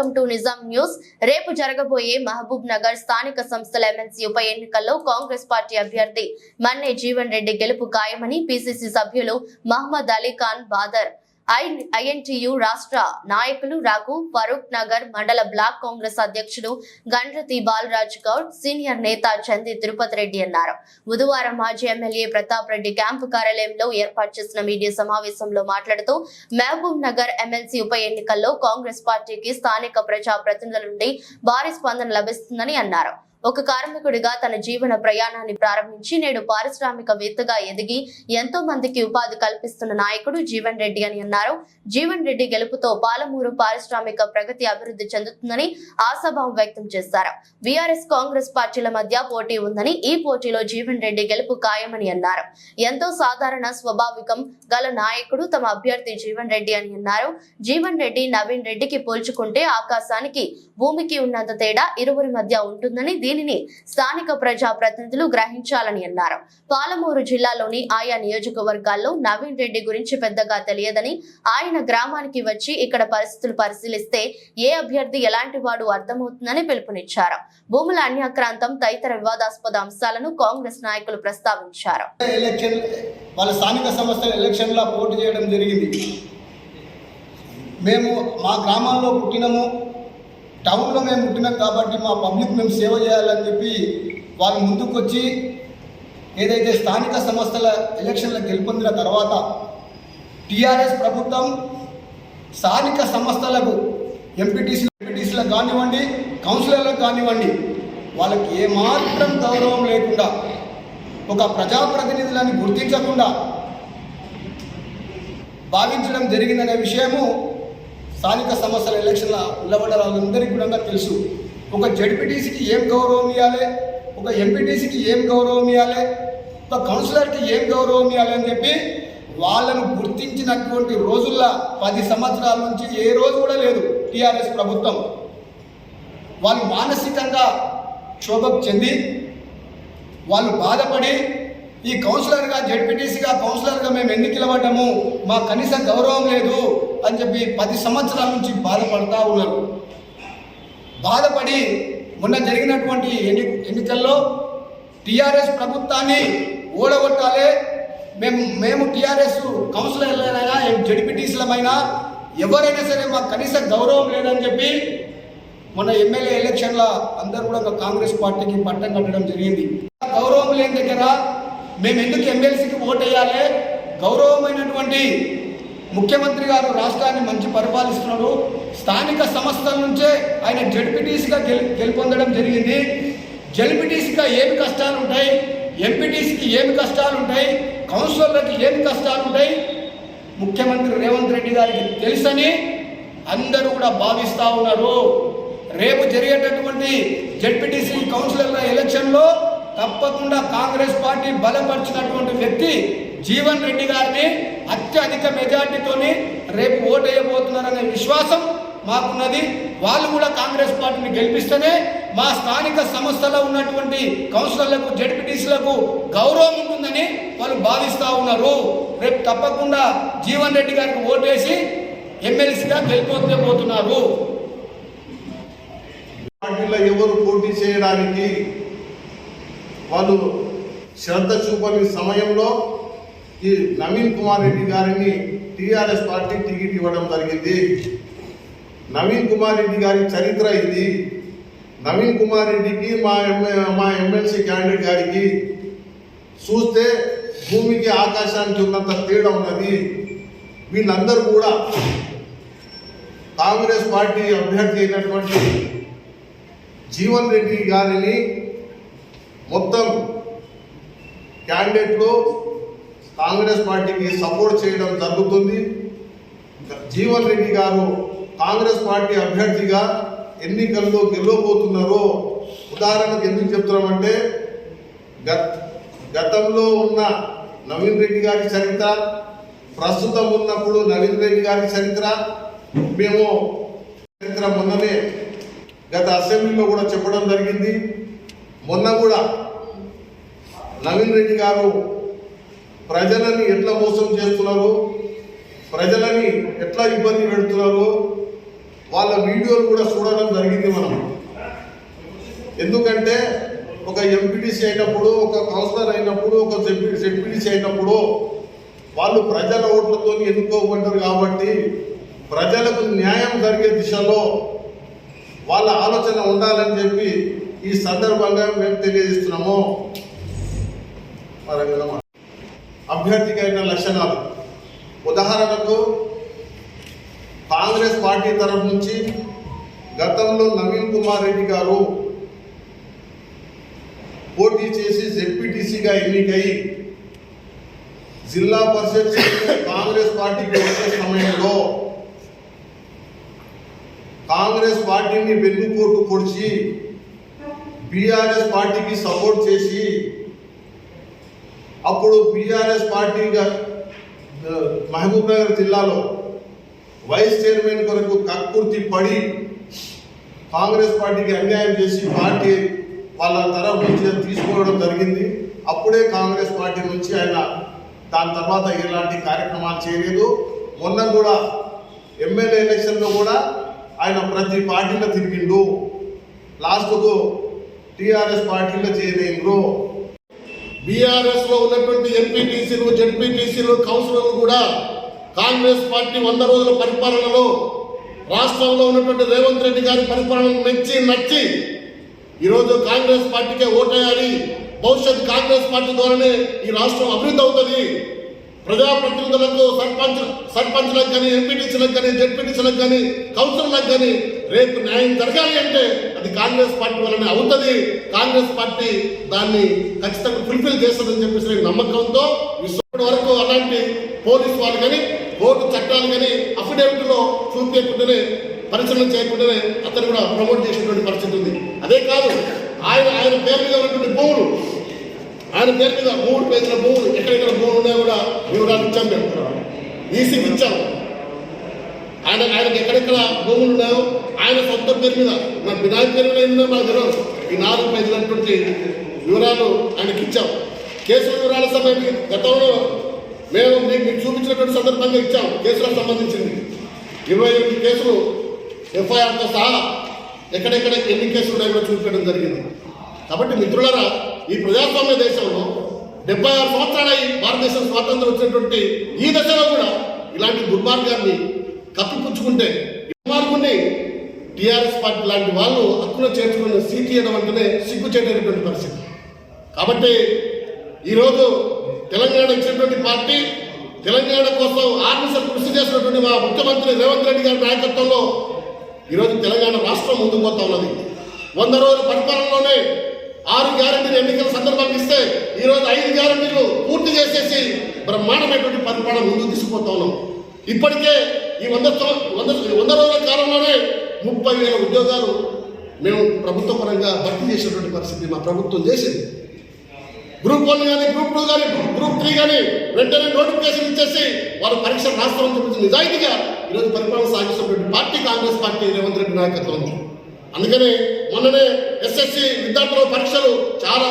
Welcome to Nizam news. రేపు జరగబోయే మహబూబ్ నగర్ స్థానిక సంస్థల ఎమ్మెల్సీ ఉప ఎన్నికల్లో కాంగ్రెస్ పార్టీ అభ్యర్థి మన్నే జీవన్ రెడ్డి గెలుపు ఖాయమని పిసిసి సభ్యులు మహమ్మద్ అలీ ఖాన్ బాదర్ ఐఎన్టీయు రాష్ట్ర నాయకులు రఘు ఫరూక్ నగర్ మండల బ్లాక్ కాంగ్రెస్ అధ్యక్షుడు గండ్రతి బాలరాజ్ గౌడ్ సీనియర్ నేత చంది తిరుపతి రెడ్డి అన్నారు. బుధవారం మాజీ ఎమ్మెల్యే ప్రతాప్ రెడ్డి క్యాంపు కార్యాలయంలో ఏర్పాటు చేసిన మీడియా సమావేశంలో మాట్లాడుతూ మహబూబ్ నగర్ ఎమ్మెల్సీ ఉప ఎన్నికల్లో కాంగ్రెస్ పార్టీకి స్థానిక ప్రజా ప్రతినిధుల నుండి భారీ స్పందన లభిస్తుందని అన్నారు. ఒక కార్మికుడిగా తన జీవన ప్రయాణాన్ని ప్రారంభించి నేడు పారిశ్రామికవేత్తగా ఎదిగి ఎంతో మందికి ఉపాధి కల్పిస్తున్న నాయకుడు జీవన్ రెడ్డి అని అన్నారు. జీవన్ రెడ్డి గెలుపుతో పాలమూరు పారిశ్రామిక ప్రగతి అభివృద్ధి చెందుతుందని ఆశాభావం వ్యక్తం చేశారు. బీఆర్ఎస్ కాంగ్రెస్ పార్టీల మధ్య పోటీ ఉందని ఈ పోటీలో జీవన్ రెడ్డి గెలుపు ఖాయమని అన్నారు. ఎంతో సాధారణ స్వభావికం గల నాయకుడు తమ అభ్యర్థి జీవన్ రెడ్డి అని అన్నారు. జీవన్ రెడ్డి నవీన్ రెడ్డికి పోల్చుకుంటే ఆకాశానికి భూమికి ఉన్నంత తేడా ఇరువురి మధ్య ఉంటుందని దీనిని స్థానిక ప్రజా ప్రతినిధులు గ్రహించాలని అన్నారు. పాలమూరు జిల్లాలోని ఆయా నియోజకవర్గాల్లో నవీన్ రెడ్డి గురించి పెద్దగా తెలియదని ఆయన గ్రామానికి వచ్చి ఇక్కడ పరిస్థితులు పరిశీలిస్తే ఏ అభ్యర్థి ఎలాంటి వాడు అర్థమవుతుందని పిలుపునిచ్చారు. భూముల అన్యాక్రాంతం తదితర వివాదాస్పద అంశాలను కాంగ్రెస్ నాయకులు ప్రస్తావించారు. వాళ్ళ స్థానిక సంస్థల ఎలక్షన్లో పోటీ చేయడం జరిగింది. మేము మా గ్రామాల్లో పుట్టినము టౌన్లో మేము పుట్టినాం కాబట్టి మా పబ్లిక్ మేము సేవ చేయాలని చెప్పి వాళ్ళు ముందుకొచ్చి ఏదైతే స్థానిక సంస్థల ఎలక్షన్లు గెలుపొందిన తర్వాత టీఆర్ఎస్ ప్రభుత్వం స్థానిక సంస్థలకు ఎంపీటీసీ ఎంపీటీసీలకు కానివ్వండి కౌన్సిలర్లకు కానివ్వండి వాళ్ళకి ఏమాత్రం గౌరవం లేకుండా ఒక ప్రజాప్రతినిధులని గుర్తించకుండా భావించడం జరిగిందనే విషయము స్థానిక సమస్యల ఎలక్షన్ల నిలబడ్డ వాళ్ళందరికీ కూడా తెలుసు. ఒక జడ్పీటీసీకి ఏం గౌరవం ఇవ్వాలి ఒక ఎంపీటీసీకి ఏం గౌరవం ఇవ్వాలి ఒక కౌన్సిలర్కి ఏం గౌరవం ఇవ్వాలి అని చెప్పి వాళ్ళను గుర్తించినటువంటి రోజుల్లో పది సంవత్సరాల నుంచి ఏ రోజు కూడా లేదు టీఆర్ఎస్ ప్రభుత్వం. వాళ్ళు మానసికంగా క్షోభకు చెంది వాళ్ళు బాధపడి ఈ కౌన్సిలర్గా జడ్పీటీసీగా కౌన్సిలర్గా మేము ఎందుకు నిలబడ్డాము? మా కనీస గౌరవం లేదు. అని చెప్పి పది సంవత్సరాల నుంచి బాధపడతా ఉన్నారు. బాధపడి మొన్న జరిగినటువంటి ఎన్ని ఎన్నికల్లో టీఆర్ఎస్ ప్రభుత్వాన్ని ఓడగొట్టాలి. మేము మేము టీఆర్ఎస్ కౌన్సిలర్లైనా జడిపిటీసులమైనా ఎవరైనా సరే మాకు కనీస గౌరవం లేదని చెప్పి మొన్న ఎమ్మెల్యే ఎలక్షన్ల అందరూ కూడా ఒక కాంగ్రెస్ పార్టీకి పట్టం కట్టడం జరిగింది. గౌరవం లేని దగ్గర మేము ఎందుకు ఎమ్మెల్సీకి ఓటు వేయాలి గౌరవమైనటువంటి ముఖ్యమంత్రి గారు రాష్ట్రాన్ని మంచి పరిపాలిస్తున్నారు. స్థానిక సంస్థల నుంచే ఆయన జడ్పీటీసీగా గెలు గెలుపొందడం జరిగింది. జడ్పీటీసీగా ఏమి కష్టాలు ఉంటాయి? ఎంపీటీసీకి ఏమి కష్టాలు ఉంటాయి? కౌన్సిలర్లకి ఏమి కష్టాలు ఉంటాయి? ముఖ్యమంత్రి రేవంత్ రెడ్డి గారికి తెలుసని అందరూ కూడా భావిస్తూ ఉన్నారు. రేపు జరిగేటటువంటి జడ్పీటీసీ కౌన్సిలర్ల ఎలక్షన్లో తప్పకుండా కాంగ్రెస్ పార్టీ బలపరిచినటువంటి వ్యక్తి జీవన్ రెడ్డి గారిని అత్యధిక మెజార్టీతోని రేపు ఓటేయబోతున్నారనే విశ్వాసం మాకున్నది. వాళ్ళు కూడా కాంగ్రెస్ పార్టీని గెలిపిస్తేనే మా స్థానిక సంస్థలో ఉన్నటువంటి కౌన్సిలర్లకు జడ్పీటీసీలకు గౌరవం ఉంటుందని వాళ్ళు భావిస్తూ ఉన్నారు. రేపు తప్పకుండా జీవన్ రెడ్డి గారికి ఓటేసి ఎమ్మెల్సీగా గెలిపోతే పోతున్నారు. పార్టీలో ఎవరు పోటీ చేయడానికి వాళ్ళు శ్రద్ధ చూపని సమయంలో ఈ నవీన్ కుమార్ రెడ్డి గారిని టీఆర్ఎస్ పార్టీ టికెట్ ఇవ్వడం జరిగింది. నవీన్ కుమార్ రెడ్డి గారి చరిత్ర ఇది. నవీన్ కుమార్ రెడ్డికి మా మా ఎమ్మెల్సీ క్యాండిడేట్ గారికి చూస్తే భూమికి ఆకాశానికి ఉన్నంత తేడా ఉన్నది. వీళ్ళందరూ కూడా కాంగ్రెస్ పార్టీ అభ్యర్థి అయినటువంటి జీవన్ రెడ్డి గారిని మొత్తం క్యాండిడేట్లు కాంగ్రెస్ పార్టీకి సపోర్ట్ చేయడం జరుగుతుంది. జీవన్ రెడ్డి గారు కాంగ్రెస్ పార్టీ అభ్యర్థిగా ఎన్నికల్లో గెలవబోతున్నారో ఉదాహరణకు ఎందుకు చెప్తున్నామంటే గత గతంలో ఉన్న నవీన్ రెడ్డి గారి చరిత్ర ప్రస్తుతం ఉన్నప్పుడు నవీన్ రెడ్డి గారి చరిత్ర మేము చరిత్ర మొన్ననే గత అసెంబ్లీలో కూడా చెప్పడం జరిగింది. మొన్న కూడా నవీన్ రెడ్డి గారు ప్రజలని ఎట్లా మోసం చేస్తున్నారు? ప్రజలని ఎట్లా ఇబ్బంది పెడుతున్నారు? వాళ్ళ వీడియోలు కూడా చూడడం జరిగింది మనం. ఎందుకంటే ఒక ఎంపీటీసీ అయినప్పుడు ఒక కౌన్సిలర్ అయినప్పుడు ఒక జెడ్పీటీసీ అయినప్పుడు వాళ్ళు ప్రజల ఓట్లతో ఎన్నుకోబడ్డారు కాబట్టి ప్రజలకు న్యాయం జరిగే దిశలో వాళ్ళ ఆలోచన ఉండాలని చెప్పి ఈ సందర్భంగా మేము తెలియజేస్తున్నాము. మరి అభ్యర్థికి అయిన లక్షణాలు. ఉదాహరణకు కాంగ్రెస్ పార్టీ తరఫు నుంచి గతంలో నవీన్ కుమార్ రెడ్డి గారు పోటీ చేసి జెడ్పీటీసీగా ఎన్నికయి జిల్లా పరిషత్ కాంగ్రెస్ పార్టీకి వచ్చే సమయంలో కాంగ్రెస్ పార్టీని వెన్నుపోటు పొడిచి బీఆర్ఎస్ పార్టీకి సపోర్ట్ చేసి అప్పుడు బీఆర్ఎస్ పార్టీగా ఆ, మహబూబ్ నగర్ జిల్లాలో వైస్ చైర్మన్ కొరకు కక్కుర్తి పడి కాంగ్రెస్ పార్టీకి అన్యాయం చేసి పార్టీ వాళ్ళ తరఫు నుంచి తీసుకోవడం జరిగింది. అప్పుడే కాంగ్రెస్ పార్టీ నుంచి ఆయన దాని తర్వాత ఎలాంటి కార్యక్రమాలు చేయలేదు. మొన్న కూడా ఎమ్మెల్యే ఎలక్షన్లో కూడా ఆయన ప్రతి పార్టీలో తిరిగిండు. లాస్ట్కు టీఆర్ఎస్ పార్టీలో చేయలేరు బీఆర్ఎస్లో ఉన్నటువంటి ఎంపీటీసీలు జడ్పీటీసీలు కౌన్సిలర్లు కూడా కాంగ్రెస్ పార్టీ వంద రోజుల పరిపాలనలో రాష్ట్రంలో ఉన్నటువంటి రేవంత్ రెడ్డి గారి పరిపాలన మెచ్చి నచ్చి ఈరోజు కాంగ్రెస్ పార్టీకే ఓటేయాలి. భవిష్యత్ కాంగ్రెస్ పార్టీ ద్వారానే ఈ రాష్ట్రం అభివృద్ధి అవుతుంది. ప్రజాప్రతినిధులకు సర్పంచ్ సర్పంచ్లకు కానీ ఎంపీటీసీలకు కానీ జడ్పీటీసీలకు కానీ కౌన్సిలర్లకు కానీ రేపు న్యాయం జరగాలి అంటే అది కాంగ్రెస్ పార్టీ వల్లనే అవుతుంది. కాంగ్రెస్ పార్టీ దాన్ని ఖచ్చితంగా ఫుల్ఫిల్ చేస్తుందని చెప్పేసి నేను నమ్మకంతో ఇప్పటి వరకు అలాంటి పోలీసు వాళ్ళు కానీ కోర్టు చట్టాలు కానీ అఫిడేవిట్లో చూపించకుండానే పరిశీలన చేయకుండానే అతను కూడా ప్రమోట్ చేసినటువంటి పరిస్థితి ఉంది. అదే కాదు ఆయన ఆయన పేరు మీద ఉన్నటువంటి భూములు ఆయన పేరు మీద మూడు పేజీల భూములు ఎక్కడెక్కడ భూములు ఉన్నాయో కూడా వివరాలు ఇచ్చాం మేము. ఈసీకి ఇచ్చాము ఆయన ఆయనకు ఎక్కడెక్కడ భూములు ఉన్నాయో ఆయన సొంత పేరు మీద మన వినాయక పేరు మీద ఏందో మనకు తెలియదు. ఈ నాలుగు పేజీలటువంటి వివరాలు ఆయనకి ఇచ్చాం. కేసుల వివరాల సమయం గతంలో మేము మీకు మీకు చూపించినటువంటి సందర్భంగా ఇచ్చాం. కేసులకు సంబంధించింది. ఇరవై ఎనిమిది కేసులు ఎఫ్ఐఆర్తో సహా ఎక్కడెక్కడ ఎన్ని కేసులు ఉన్నాయో చూపించడం జరిగింది. కాబట్టి మిత్రులరా ఈ ప్రజాస్వామ్య దేశంలో డెబ్బై ఆరు సంవత్సరాలై భారతదేశం స్వాతంత్రం వచ్చినటువంటి ఈ దశలో కూడా ఇలాంటి దుర్మార్గాన్ని కప్పిపుచ్చుకుంటే ఈ టీఆర్ఎస్ పార్టీ లాంటి వాళ్ళు హక్కులో చేర్చుకుని సీట్ ఇవ్వడం అంటేనే సిగ్గు చేయడానికి పరిస్థితి. కాబట్టి ఈరోజు తెలంగాణ ఇచ్చినటువంటి పార్టీ తెలంగాణ కోసం ఆర్మిసర్ కృషి చేసినటువంటి మా ముఖ్యమంత్రి రేవంత్ రెడ్డి గారి నాయకత్వంలో ఈరోజు తెలంగాణ రాష్ట్రం ముందుకు పోతా ఉన్నది. వంద రోజుల పరిపాలనలోనే ఆరు గ్యారంటీలు ఎన్నికల సందర్భంగా ఇస్తే ఈరోజు ఐదు గ్యారంటీలు పూర్తి చేసేసి బ్రహ్మాండమైనటువంటి పరిపాలన ముందుకు తీసుకుపోతా ఉన్నాం. ఇప్పటికే ఈ వంద వంద వంద రోజుల కాలంలోనే ముప్పై వేల ఉద్యోగాలు మేము ప్రభుత్వ పరంగా భర్తీ చేసినటువంటి పరిస్థితి మా ప్రభుత్వం చేసింది. గ్రూప్ వన్ కానీ గ్రూప్ టూ కానీ గ్రూప్ త్రీ కానీ వెంటనే నోటిఫికేషన్ ఇచ్చేసి వాళ్ళు పరీక్ష రాస్తామని చెప్పి నిజాయితీగా ఈరోజు పరిపాలన సాగిస్తున్నటువంటి పార్టీ కాంగ్రెస్ పార్టీ రేవంత్ రెడ్డి నాయకత్వం అందుకనే మొన్ననే ఎస్ఎస్సి విద్యార్థుల పరీక్షలు చాలా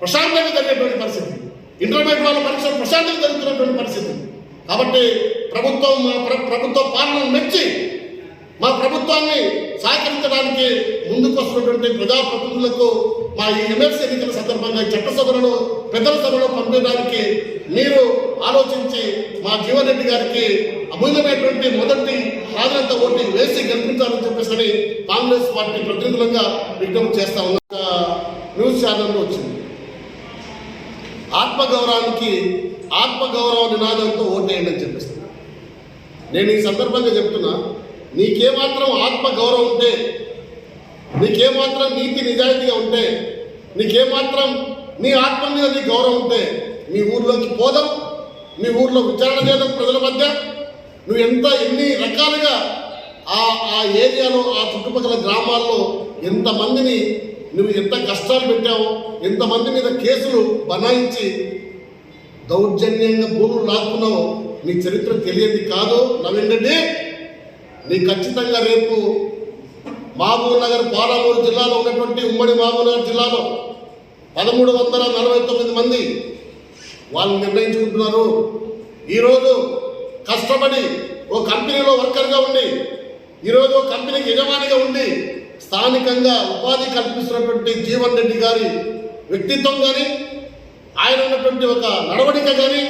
ప్రశాంతంగా జరిగేటువంటి పరిస్థితి. ఇంటర్మీడియట్ వాళ్ళ పరీక్షలు ప్రశాంతంగా జరుగుతున్నటువంటి పరిస్థితి. కాబట్టి ప్రభుత్వం మా ప్ర- ప్రభుత్వ పాలన మెచ్చి మా ప్రభుత్వాన్ని సహకరించడానికి ముందుకొస్తున్నటువంటి ప్రజాప్రతినిధులకు మా ఈ ఎమ్మెల్సీ ఎన్నికల సందర్భంగా చట్టసభలను పెద్దల సభలో పంపించడానికి మీరు ఆలోచించి మా జీవన్ రెడ్డి గారికి అమూల్యమైనటువంటి మొదటి ప్రాధాన్యత ఓటు వేసి గెలిపించాలని చెప్పేసి కాంగ్రెస్ పార్టీ ప్రతినిధులంగా విజ్ఞప్తి చేస్తా ఉన్న. న్యూస్ ఛానల్లో వచ్చింది. ఆత్మగౌరవానికి ఆత్మగౌరవ నినాదంతో ఓటేయండి అని చెప్పేసి. నేను ఈ సందర్భంగా చెప్తున్నా నీకేమాత్రం ఆత్మ గౌరవం ఉంటే నీకేమాత్రం నీతి నిజాయితీగా ఉంటే నీకేమాత్రం నీ ఆత్మ మీద నీ గౌరవం ఉంటే మీ ఊర్లోకి పోదాం మీ ఊర్లో విచారణ చేద్దాం ప్రజల మధ్య. నువ్వు ఎంత ఎన్ని రకాలుగా ఆ ఆ ఏరియాలో ఆ చుట్టుపక్కల గ్రామాల్లో ఎంతమందిని నువ్వు ఎంత కష్టాలు పెట్టావో ఎంతమంది మీద కేసులు బనాయించి దౌర్జన్యంగా భూములు లాక్కున్నావో నీ చరిత్ర తెలియదు కాదు. నవీన్ రెడ్డి నీ ఖచ్చితంగా రేపు మహబూబ్ నగర్ పాలమూరు జిల్లాలో ఉన్నటువంటి ఉమ్మడి మహబూబ్ నగర్ జిల్లాలో పదమూడు వందల నలభై తొమ్మిది మంది వాళ్ళు నిర్ణయించుకుంటున్నారు. ఈరోజు కష్టపడి ఓ కంపెనీలో వర్కర్గా ఉండి ఈరోజు ఓ కంపెనీకి యజమానిగా ఉండి స్థానికంగా ఉపాధి కల్పిస్తున్నటువంటి జీవన్ రెడ్డి గారి వ్యక్తిత్వం కానీ ఆయన ఉన్నటువంటి ఒక నడవడిక కానీ